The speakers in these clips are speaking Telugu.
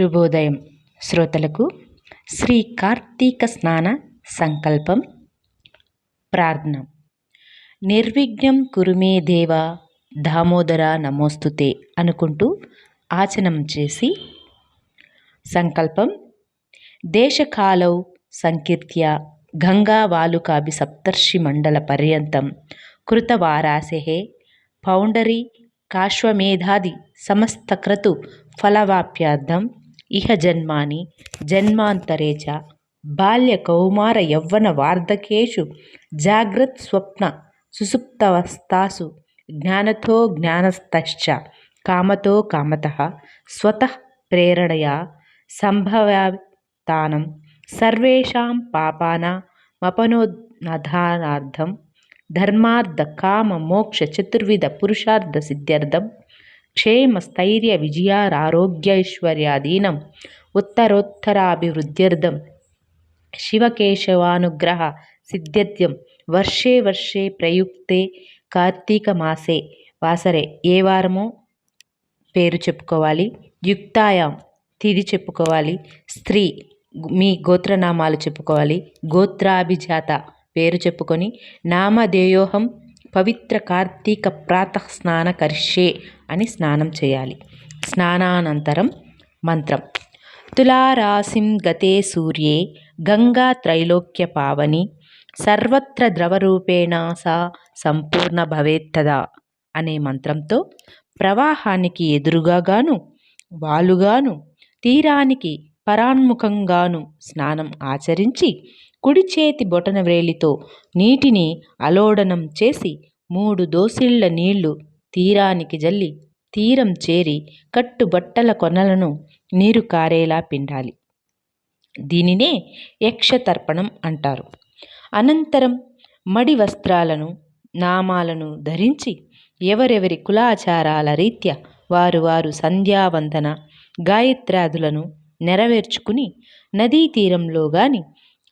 శుభోదయం. శ్రోతలకు శ్రీ కార్తీక స్నాన సంకల్పం. ప్రార్థన. నిర్విఘ్నం కురుమే దేవ దామోదర నమోస్తుతే అనుకుంటూ ఆచనం చేసి సంకల్పం. దేశకాలౌ సంకీర్త్య గంగా వాలుకాభి సప్తర్షి మండల పర్యంతం కృతవారాసే పౌండరీ కాశ్వమేధాది సమస్తక్రతు ఫలవాప్యార్థం ఇహ జన్మాని జన్మాంతరే చ. బాల్యకౌమార యవ్వన వార్ధకేషు జాగ్రత్ స్వప్న సుసుప్తవస్థాసు జ్ఞానతో జ్ఞానస్తశ్చ కామతో కామతః స్వతః ప్రేరణయా సంభవాతానం క్షేమస్థైర్య పాపానామపనోద్ధానార్థం క్షేమ స్థైర్య ఉత్తరోత్తరాభివృద్ధ్యర్థం. శివకేశవానుగ్రహ సిద్ధ్యర్థం. వర్షే వర్షే ప్రయుక్తే కార్తీక మాసే. వాసరే ఏ వారమో పేరు చెప్పుకోవాలి. యుక్తాయాం తిది చెప్పుకోవాలి. స్త్రీ మీ గోత్రనామాలు చెప్పుకోవాలి. గోత్రాభిజాత పేరు చెప్పుకొని. నామధేయోహం పవిత్ర కార్తీక ప్రాత స్నాన కర్షే అని స్నానం చేయాలి. స్నానానంతరం మంత్రం. తులారాశిం గతే సూర్యే గంగా త్రైలోక్య పావని సర్వత్ర ద్రవరూపేణ సా సంపూర్ణ భవేత్తదా అనే మంత్రంతో ప్రవాహానికి ఎదురుగాను వాలుగాను తీరానికి పరాన్ముఖంగాను స్నానం ఆచరించి కుడి చేతి బొటన వ్రేలితో నీటిని అలోడనం చేసి మూడు దోసిళ్ళ నీళ్ళు తీరానికి జల్లి తీరం చేరి కట్టుబట్టల కొనలను నీరు కారేలా పిండాలి. దీనినే యక్షతర్పణం అంటారు. అనంతరం మడి వస్త్రాలను నామాలను ధరించి ఎవరెవరి కులాచారాల రీత్యా వారు వారు సంధ్యావందన గాయత్రాదులను నెరవేర్చుకుని నదీ తీరంలో గాని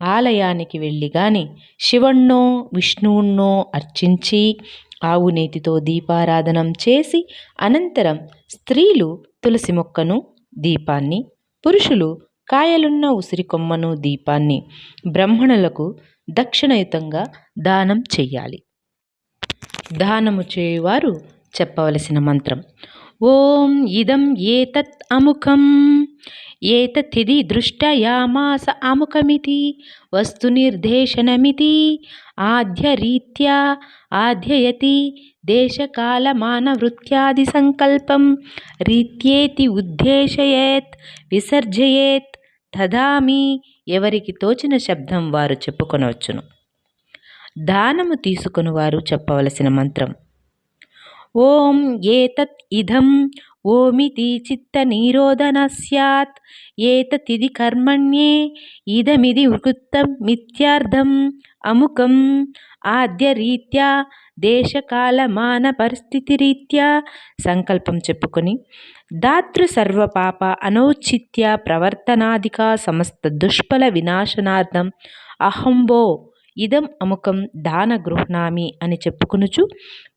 ఆలయానికి వెళ్ళి గాని శివణ్ణో విష్ణువున్నో అర్చించి ఆవు నేతితో దీపారాధనం చేసి అనంతరం స్త్రీలు తులసి మొక్కను దీపాన్ని పురుషులు కాయలున్న ఉసిరి కొమ్మను దీపాన్ని బ్రాహ్మణులకు దక్షిణయుతంగా దానం చెయ్యాలి దానము చేయువారు చెప్పవలసిన మంత్రం ఓం ఇదం ఏతత్ అముఖం. ఏతత్తిది దృష్టయామాస అముఖమితి. వస్తు నిర్దేశనమితి ఆద్యరీత్యా ఆధ్యయతి. దేశకాలమానవృత్యాది సంకల్పం రీత్యేతి ఉద్దేశయేత్. విసర్జయేత్. తదామి. ఎవరికి తోచిన శబ్దం వారు చెప్పుకొనవచ్చును. దానము తీసుకుని వారు చెప్పవలసిన మంత్రం. ఓం ఏతత్ ఇదం ఓమితి చిత్త నిరోధన సత్ ఏతతిది కర్మణ్యే ఇదమిది వృత్తం మిథ్యార్థం. అముకం ఆద్యరీత్యా దేశకాలమాన పరిస్థితిరీత్యా సంకల్పం చెప్పుకొని. దాతృ సర్వపాప అనౌచిత్య ప్రవర్తనాదిక సమస్త దుష్ఫల వినాశనార్థం. అహంబో ఇదం అముకం దాన గృహ్ణామి అని చెప్పుకునుచు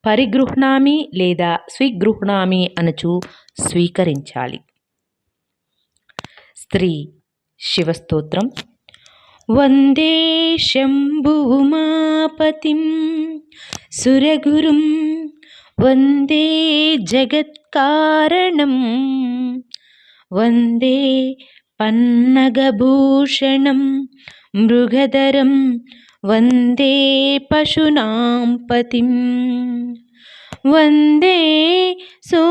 పరిగృహ్ణామి లేదా స్వీగృహ్ణామి అనుచు స్వీకరించాలి. స్త్రీ శివస్తోత్రం వందే శంభుమాపతిం సురగురుం వందే జగత్కారణం వందే పన్నగభూషణం మృగధరం వందే పశూనాం పతిం వందే సూర్యశశాంక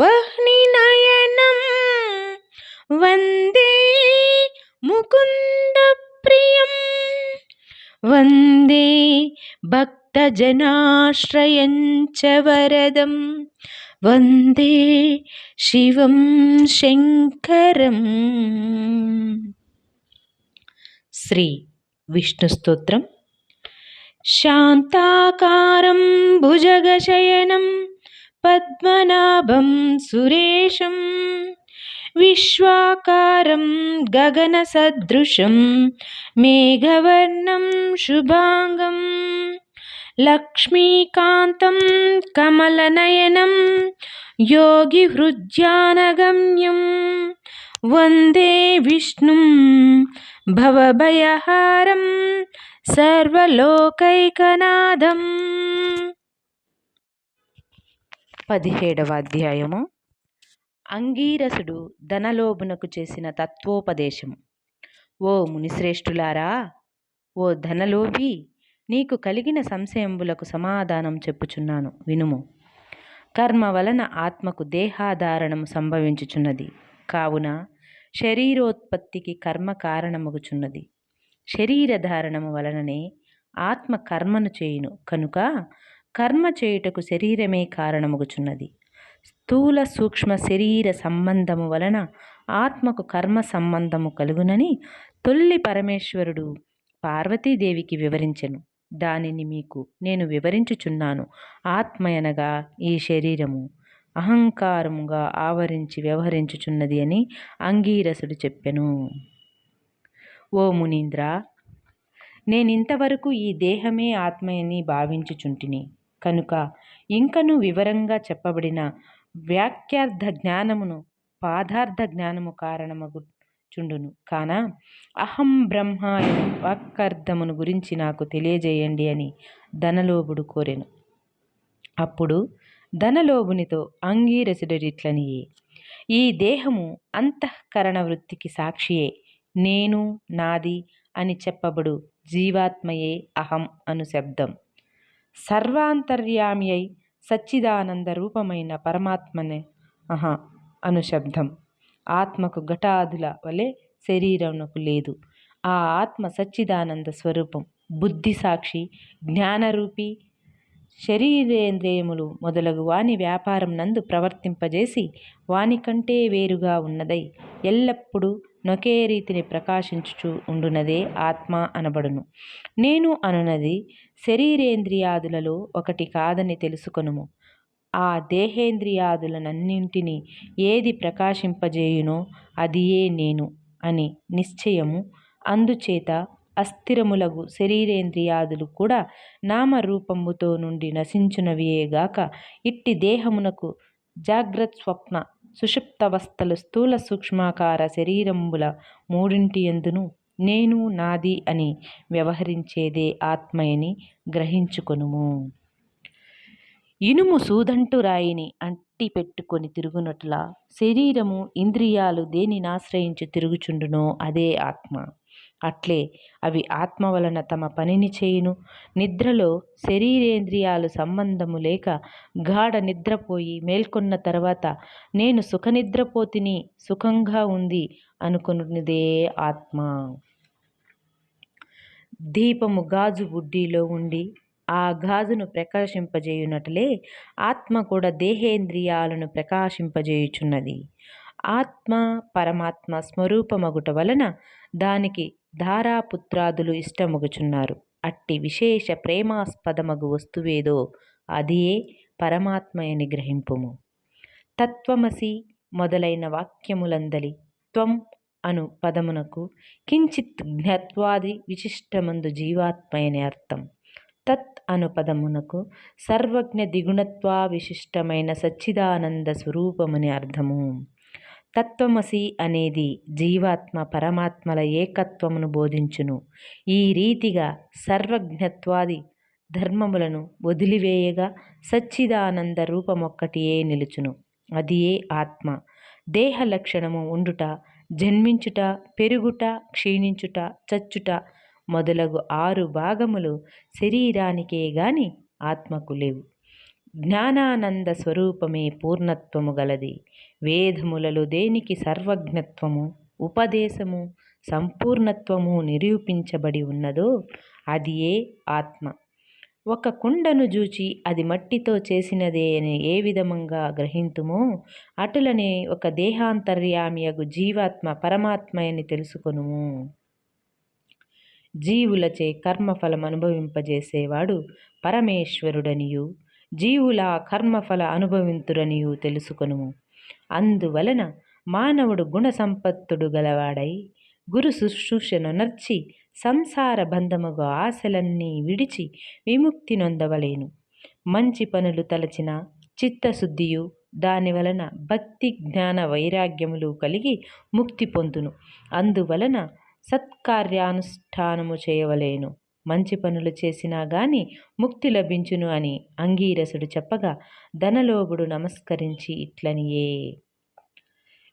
వహ్నినయనం వందే ముకుందప్రియం వందే భక్తజనాశ్రయం చ వరదం వందే శివం శంకరం శ్రీ విష్ణు స్తోత్రం. శాంతాకారం భుజగశయనం పద్మనాభం సురేశం విశ్వాకారం గగనసదృశం మేఘవర్ణం శుభాంగం లక్ష్మీకాంతం కమలనయనం యోగిహృద్యానగమ్యం వందే విష్ణుం భవభయహారం సర్వలోకైకనాథం పదిహేడవ అధ్యాయము. అంగీరసుడు ధనలోభునకు చేసిన తత్వోపదేశము ఓ మునిశ్రేష్ఠులారా ఓ ధనలోభి నీకు కలిగిన సంశయంబులకు సమాధానం చెప్పుచున్నాను వినుము. కర్మ వలన ఆత్మకు దేహాధారణము సంభవించుచున్నది. కావున శరీరోత్పత్తికి కర్మ కారణమగుచున్నది. శరీరధారణము వలననే ఆత్మ కర్మను చేయును. కనుక కర్మ చేయుటకు శరీరమే కారణమగుచున్నది. స్థూల సూక్ష్మ శరీర సంబంధము వలన ఆత్మకు కర్మ సంబంధము కలుగునని తొల్లి పరమేశ్వరుడు పార్వతీదేవికి వివరించెను. దానిని మీకు నేను వివరించుచున్నాను. ఆత్మయనగా ఈ శరీరము. అహంకారముగా ఆవరించి వ్యవహరించుచున్నది అని అంగీరసుడు చెప్పెను. ఓ మునీంద్ర నేనింతవరకు ఈ దేహమే ఆత్మయని భావించుచుంటిని. కనుక ఇంకను వివరంగా చెప్పబడిన వ్యాఖ్యార్థ జ్ఞానమును పాదార్థ జ్ఞానము కారణమగు చుండును కాన అహం బ్రహ్మ వాక్కర్ధమును గురించి నాకు తెలియజేయండి అని ధనలోభుడు కోరెను. అప్పుడు ధనలోభునితో అంగీరసుడరిట్లనియే. ఈ దేహము అంతఃకరణ వృత్తికి సాక్షియే. నేను నాది అని చెప్పబడు జీవాత్మయే అహం అను శబ్దం. సర్వాంతర్యామి అయి సచ్చిదానంద రూపమైన పరమాత్మనే అహ అను శబ్దం. ఆత్మకు ఘటాదుల వలె శరీరమునకు లేదు. ఆ ఆత్మ సచ్చిదానంద స్వరూపం. బుద్ధి సాక్షి జ్ఞానరూపి శరీరేంద్రియములు మొదలగు వాని వ్యాపారం నందు ప్రవర్తింపజేసి వాని కంటే వేరుగా ఉన్నదై ఎల్లప్పుడూ నొకే రీతిని ప్రకాశించుచు ఉండునదే ఆత్మ అనబడును. నేను అనునది శరీరేంద్రియాదులలో ఒకటి కాదని తెలుసుకొనుము. ఆ దేహేంద్రియాదులనన్నింటినీ ఏది ప్రకాశింపజేయునో అదియే నేను అని నిశ్చయము. అందుచేత అస్థిరములగు శరీరేంద్రియాదులు కూడా నామరూపముతో నుండి నశించునవియేగాక ఇట్టి దేహమునకు జాగ్రత్ స్వప్న సుషుప్తవస్థలు స్థూల సూక్ష్మాకార శరీరంబుల మూడింటి ఎందును నేను నాది అని వ్యవహరించేదే ఆత్మయని గ్రహించుకొనుము. ఇనుము సూదంటు రాయిని అట్టి పెట్టుకొని తిరుగునట్లా శరీరము ఇంద్రియాలు దేనిని ఆశ్రయించి తిరుగుచుండునో అదే ఆత్మ. అట్లే అవి ఆత్మ వలన తమ పనిని చేయును. నిద్రలో శరీరేంద్రియాలు సంబంధము లేక గాఢ నిద్రపోయి మేల్కొన్న తర్వాత నేను సుఖనిద్రపోతిని సుఖంగా ఉంది అనుకున్నదే ఆత్మ. దీపము గాజు బుడ్డిలో ఉండి ఆ గాజును ప్రకాశింపజేయునట్లే ఆత్మ కూడా దేహేంద్రియాలను ప్రకాశింపజేయుచున్నది. ఆత్మ పరమాత్మ స్వరూపమగుట వలన దానికి ధారాపుత్రాదులు ఇష్టమగుచున్నారు. అట్టి విశేష ప్రేమాస్పదమగు వస్తువేదో అదియే పరమాత్మయని గ్రహింపుము. తత్వమసి మొదలైన వాక్యములందలి త్వం అను పదమునకు కించిత్ జ్ఞత్వాది విశిష్టమందు జీవాత్మయని అర్థం. తత్ అను పదమునకు సర్వజ్ఞ దిగుణత్వా విశిష్టమైన సచ్చిదానంద స్వరూపమని అర్థము. తత్వమసి అనేది జీవాత్మ పరమాత్మల ఏకత్వమును బోధించును. ఈ రీతిగా సర్వజ్ఞత్వాది ధర్మములను వదిలివేయగా సచ్చిదానంద రూపమొక్కటియే నిలుచును. అది ఏ ఆత్మ. దేహ లక్షణము ఉండుట జన్మించుట పెరుగుట క్షీణించుట చచ్చుట మొదలగు ఆరు భాగములు శరీరానికే గాని ఆత్మకు లేవు. జ్ఞానానంద స్వరూపమే పూర్ణత్వము గలది. వేదములలో దేనికి సర్వజ్ఞత్వము ఉపదేశము సంపూర్ణత్వము నిరూపించబడి ఉన్నదో అది ఏ ఆత్మ. ఒక కుండను జూచి అది మట్టితో చేసినదే అని ఏ విధముగా గ్రహింతుమో అటులనే ఒక దేహాంతర్యామియగు జీవాత్మ పరమాత్మ అని తెలుసుకొనుము. జీవులచే కర్మఫలం అనుభవింపజేసేవాడు పరమేశ్వరుడనియు. జీవుల కర్మఫల అనుభవింతురనియు తెలుసుకొనుము. అందువలన మానవుడు గుణ సంపత్తుడు గలవాడై గురు శుశ్రూషను నర్చి సంసార బంధముగ ఆశలన్నీ విడిచి విముక్తి నొందవలేను. మంచి పనులు తలచిన చిత్తశుద్ధియు దాని వలన భక్తి జ్ఞాన వైరాగ్యములు కలిగి ముక్తి పొందును. అందువలన సత్కార్యానుష్ఠానము చేయవలేను. మంచి పనులు చేసినా గాని ముక్తి లభించును అని అంగీరసుడు చెప్పగా ధనలోభుడు నమస్కరించి ఇట్లనియే.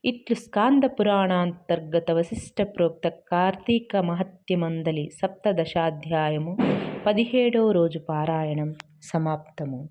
ఇట్లు స్కాంద పురాణాంతర్గత వశిష్ట ప్రోక్త కార్తీక మహత్యమందలి సప్తదశాధ్యాయము పదిహేడవ రోజు పారాయణం. సమాప్తము.